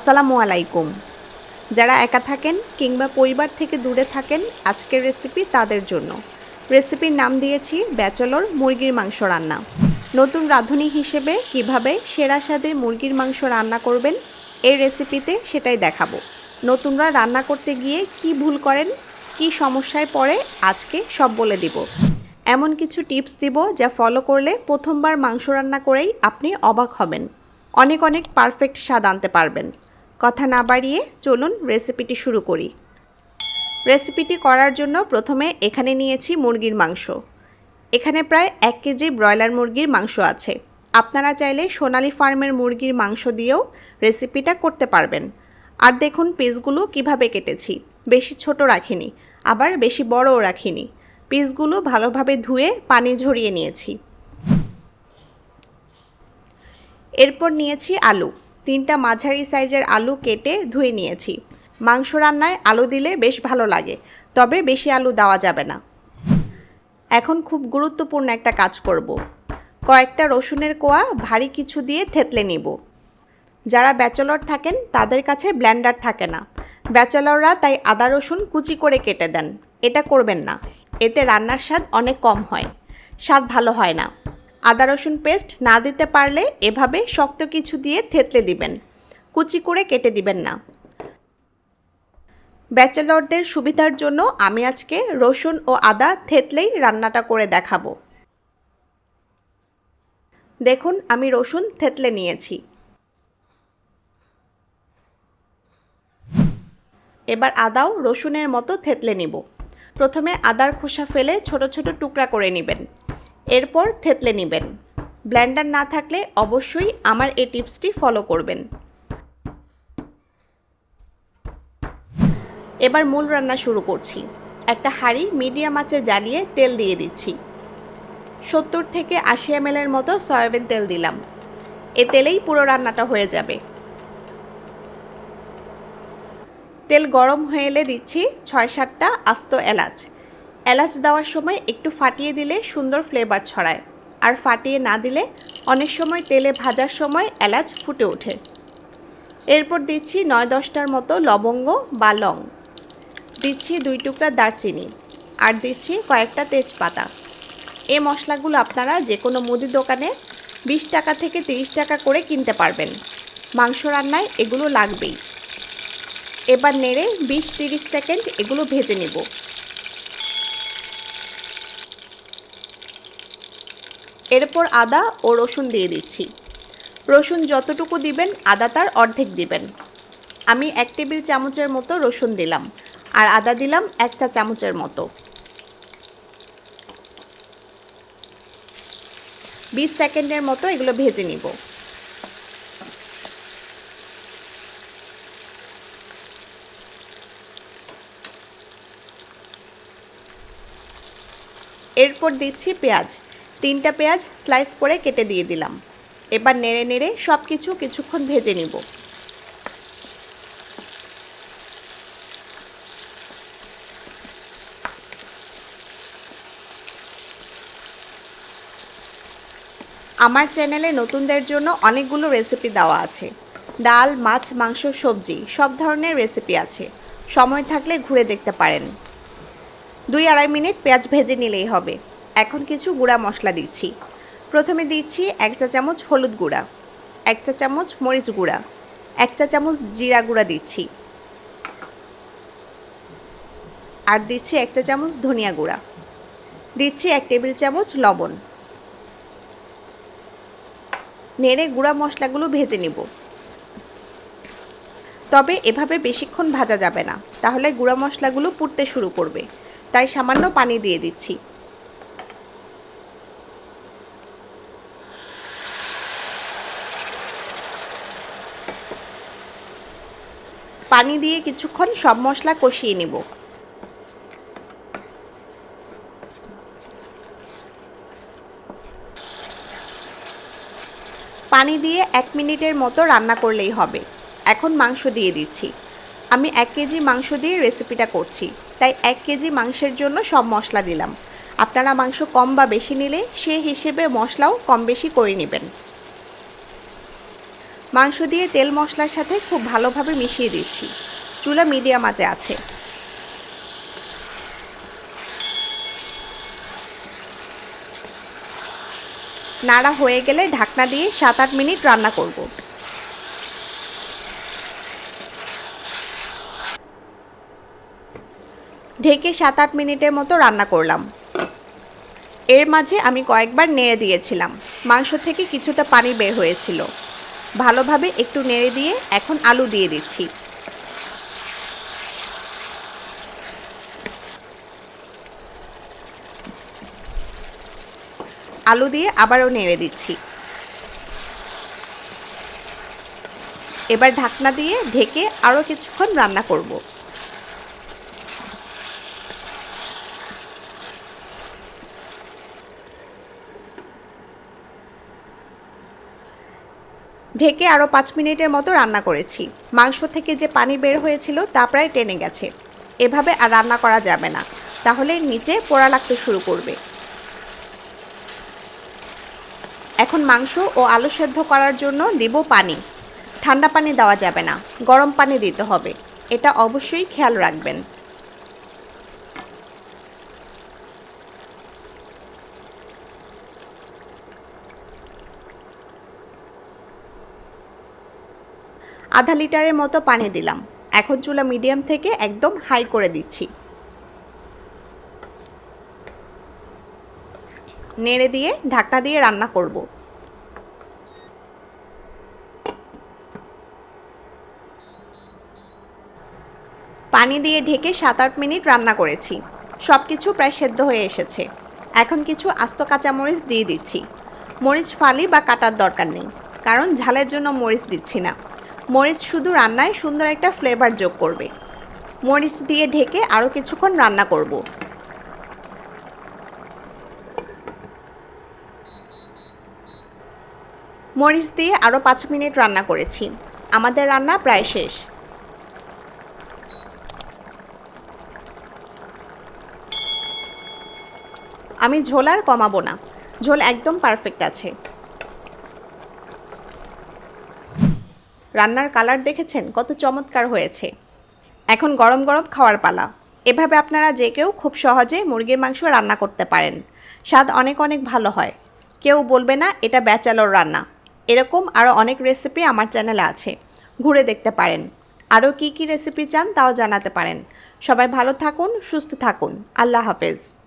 আসসালামু আলাইকুম। যারা একা থাকেন কিংবা পরিবার থেকে দূরে থাকেন, আজকের রেসিপি তাদের জন্য। রেসিপির নাম দিয়েছি ব্যাচলর মুরগির মাংস রান্না। নতুন রাঁধুনি হিসেবে কীভাবে সেরা স্বাদের মুরগির মাংস রান্না করবেন, এই রেসিপিতে সেটাই দেখাবো। নতুনরা রান্না করতে গিয়ে কি ভুল করেন, কি সমস্যায় পড়ে, আজকে সব বলে দিব। এমন কিছু টিপস দিব যা ফলো করলে প্রথমবার মাংস রান্না করেই আপনি অবাক হবেন। অনেক অনেক পারফেক্ট স্বাদ আনতে পারবেন। কথা না বাড়িয়ে চলুন রেসিপিটি শুরু করি। রেসিপিটি করার জন্য প্রথমে এখানে নিয়েছি মুরগির মাংস। এখানে প্রায় এক কেজি ব্রয়লার মুরগির মাংস আছে। আপনারা চাইলে সোনালি ফার্মের মুরগির মাংস দিয়েও রেসিপিটা করতে পারবেন। আর দেখুন পিসগুলো কীভাবে কেটেছি। বেশি ছোট রাখিনি, আবার বেশি বড়ও রাখিনি। পিসগুলো ভালোভাবে ধুয়ে পানি ঝরিয়ে নিয়েছি। এরপর নিয়েছি আলু। তিনটা মাঝারি সাইজের আলু কেটে ধুয়ে নিয়েছি। মাংস রান্নায় আলু দিলে বেশ ভালো লাগে, তবে বেশি আলু দেওয়া যাবে না। এখন খুব গুরুত্বপূর্ণ একটা কাজ করব। কয়েকটা রসুনের কোয়া ভারী কিছু দিয়ে থেতলে নিব। যারা ব্যাচেলর থাকেন, তাদের কাছে ব্ল্যান্ডার থাকে না। ব্যাচেলররা তাই আদা রসুন কুচি করে কেটে দেন। এটা করবেন না, এতে রান্নার স্বাদ অনেক কম হয়। স্বাদ ভালো হয় না। আদা রসুন পেস্ট না দিতে পারলে এভাবে শক্ত কিছু দিয়ে থেতলে দিবেন। কুচি করে কেটে দিবেন না। ব্যাচেলরদের সুবিধার জন্য আমি আজকে রসুন ও আদা থেতলেই রান্নাটা করে দেখাবো। দেখুন, আমি রসুন থেতলে নিয়েছি। এবার আদাও রসুনের মতো থেতলে নিব। প্রথমে আদার খোসা ফেলে ছোট ছোট টুকরা করে নেবেন। এরপর থেতলে নেবেন। ব্ল্যান্ডার না থাকলে অবশ্যই আমার এই টিপসটি ফলো করবেন। এবার মূল রান্না শুরু করছি। একটা হাঁড়ি মিডিয়াম আঁচে জ্বালিয়ে তেল দিয়ে দিচ্ছি। সত্তর থেকে আশি এম এর মতো সয়াবিন তেল দিলাম। এ তেলেই পুরো রান্নাটা হয়ে যাবে। তেল গরম হয়ে এলে দিচ্ছি ছয় সাতটা আস্ত এলাচ। এলাচ দেওয়ার সময় একটু ফাটিয়ে দিলে সুন্দর ফ্লেভার ছড়ায়। আর ফাটিয়ে না দিলে অনেক সময় তেলে ভাজার সময় এলাচ ফুটে ওঠে। এরপর দিচ্ছি নয় দশটার মতো লবঙ্গ বা লং। দিচ্ছি দুই টুকরা দারচিনি আর দিচ্ছি কয়েকটা তেজপাতা। এ মশলাগুলো আপনারা যে কোনো মুদি দোকানে বিশ টাকা থেকে তিরিশ টাকা করে কিনতে পারবেন। মাংস রান্নায় এগুলো লাগবেই। এবার নেড়ে বিশ তিরিশ সেকেন্ড এগুলো ভেজে নেব। এরপর আদা ও রসুন দিয়ে দিচ্ছি। রসুন যতটুকু দিবেন, আদা তার অর্ধেক দিবেন। আমি এক টেবিল চামচের মতো রসুন দিলাম, আর আদা দিলাম এক চা চামচের মতো। বিশ সেকেন্ডের মতো এগুলো ভেজে নিব। এরপর দিচ্ছি পেঁয়াজ। তিনটা পেঁয়াজ স্লাইস করে কেটে দিয়ে দিলাম। এবার নেড়ে নেড়ে সব কিছু কিছুক্ষণ ভেজে নিব। আমার চ্যানেলে নতুনদের জন্য অনেকগুলো রেসিপি দেওয়া আছে। ডাল, মাছ, মাংস, সবজি, সব ধরনের রেসিপি আছে। সময় থাকলে ঘুরে দেখতে পারেন। দুই আড়াই মিনিট পেঁয়াজ ভেজে নিলেই হবে। এখন কিছু গুঁড়া মশলা দিচ্ছি। প্রথমে দিচ্ছি এক চা চামচ হলুদ গুঁড়া, এক চা চামচ মরিচ গুঁড়া, এক চা চামচ জিরা গুঁড়া দিচ্ছি। আর দিচ্ছি এক চা চামচ ধনিয়া গুঁড়া। দিচ্ছি এক টেবিল চামচ লবণ। নেড়ে গুঁড়া মশলাগুলো ভেজে নিব। তবে এভাবে বেশিক্ষণ ভাজা যাবে না, তাহলে গুঁড়া মশলাগুলো পুড়তে শুরু করবে। তাই সামান্য পানি দিয়ে দিচ্ছি। পানি দিয়ে কিছুক্ষণ সব মশলা কষিয়ে নেব। পানি দিয়ে এক মিনিটের মতো রান্না করলেই হবে। এখন মাংস দিয়ে দিচ্ছি। আমি এক কেজি মাংস দিয়ে রেসিপিটা করছি, তাই এক কেজি মাংসের জন্য সব মশলা দিলাম। আপনারা মাংস কম বা বেশি নিলে সে হিসেবে মশলাও কম বেশি করে নেবেন। মাংস দিয়ে তেল মশলার সাথে খুব ভালোভাবে মিশিয়ে দিচ্ছি। চুলা মিডিয়াম আঁচে আছে। নাড়া হয়ে গেলে ঢাকনা দিয়ে সাত আট মিনিট রান্না করব। ঢেকে সাত আট মিনিটের মতো রান্না করলাম। এর মাঝে আমি কয়েকবার নেড়ে দিয়েছিলাম। মাংস থেকে কিছুটা পানি বের হয়েছিল। ভালোভাবে একটু নেড়ে দিয়ে এখন আলু দিয়ে দিচ্ছি। আলু দিয়ে আবারও নেড়ে দিচ্ছি। এবার ঢাকনা দিয়ে ঢেকে আরও কিছুক্ষণ রান্না করব। ঢেকে আরও পাঁচ মিনিটের মতো রান্না করেছি। মাংস থেকে যে পানি বের হয়েছিল তা প্রায় টেনে গেছে। এভাবে আর রান্না করা যাবে না। তাহলে নিচে পোড়া লাগতে শুরু করবে। এখন মাংস ও আলু সেদ্ধ করার জন্য দিব পানি। ঠান্ডা পানি দেওয়া যাবে না। গরম পানি দিতে হবে। এটা অবশ্যই খেয়াল রাখবেন। আধা লিটারের মতো পানি দিলাম। এখন চুলা মিডিয়াম থেকে একদম হাই করে দিচ্ছি। নেড়ে দিয়ে ঢাকনা দিয়ে রান্না করব। পানি দিয়ে ঢেকে সাত আট মিনিট রান্না করেছি। সব কিছু প্রায় সেদ্ধ হয়ে এসেছে। এখন কিছু আস্ত কাঁচামরিচ দিয়ে দিচ্ছি। মরিচ ফালি বা কাটার দরকার নেই, কারণ ঝালের জন্য মরিচ দিচ্ছি না। মরিচ শুধু রান্নায় সুন্দর একটা ফ্লেভার যোগ করবে। মরিচ দিয়ে ঢেকে আরও কিছুক্ষণ রান্না করব। মরিচ দিয়ে আরও পাঁচ মিনিট রান্না করেছি। আমাদের রান্না প্রায় শেষ। আমি ঝোল আর কমাবো না। ঝোল একদম পারফেক্ট আছে। রান্নার কালার দেখেছেন? কত চমৎকার হয়েছে। এখন গরম গরম খাওয়ার পালা। এভাবে আপনারা যে কেউ খুব সহজে মুরগির মাংস রান্না করতে পারেন। স্বাদ অনেক অনেক ভালো হয়। কেউ বলবে না, এটা ব্যাচালর রান্না। এরকম আরও অনেক রেসিপি আমার চ্যানেলে আছে। ঘুরে দেখতে পারেন। আরও কী কী রেসিপি চান তাও জানাতে পারেন। সবাই ভালো থাকুন, সুস্থ থাকুন। আল্লাহ হাফেজ।